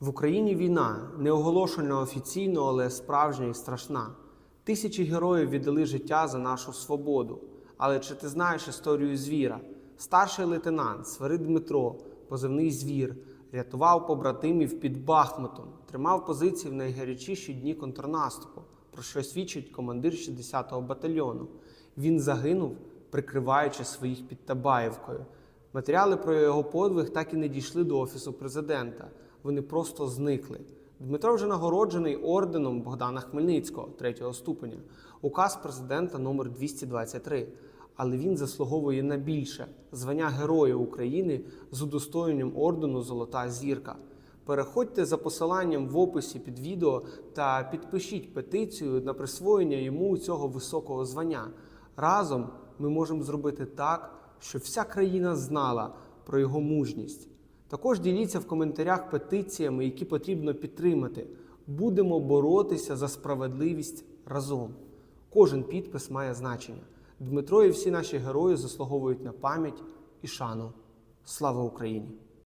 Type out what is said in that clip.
В Україні війна не оголошена офіційно, але справжня і страшна. Тисячі героїв віддали життя за нашу свободу. Але чи ти знаєш історію звіра? Старший лейтенант Свирид Дмитро, позивний звір, рятував побратимів під Бахмутом, тримав позиції в найгарячіші дні контрнаступу, про що свідчить командир 60-го батальйону. Він загинув, прикриваючи своїх під Табаєвкою. Матеріали про його подвиг так і не дійшли до офісу президента. Вони просто зникли. Дмитро вже нагороджений орденом Богдана Хмельницького третього ступеня, указ президента номер 223. Але він заслуговує на більше звання Героя України з удостоєнням ордену Золота зірка. Переходьте за посиланням в описі під відео та підпишіть петицію на присвоєння йому цього високого звання. Разом ми можемо зробити так, щоб вся країна знала про його мужність. Також діліться в коментарях петиціями, які потрібно підтримати. Будемо боротися за справедливість разом. Кожен підпис має значення. Дмитро і всі наші герої заслуговують на пам'ять і шану. Слава Україні!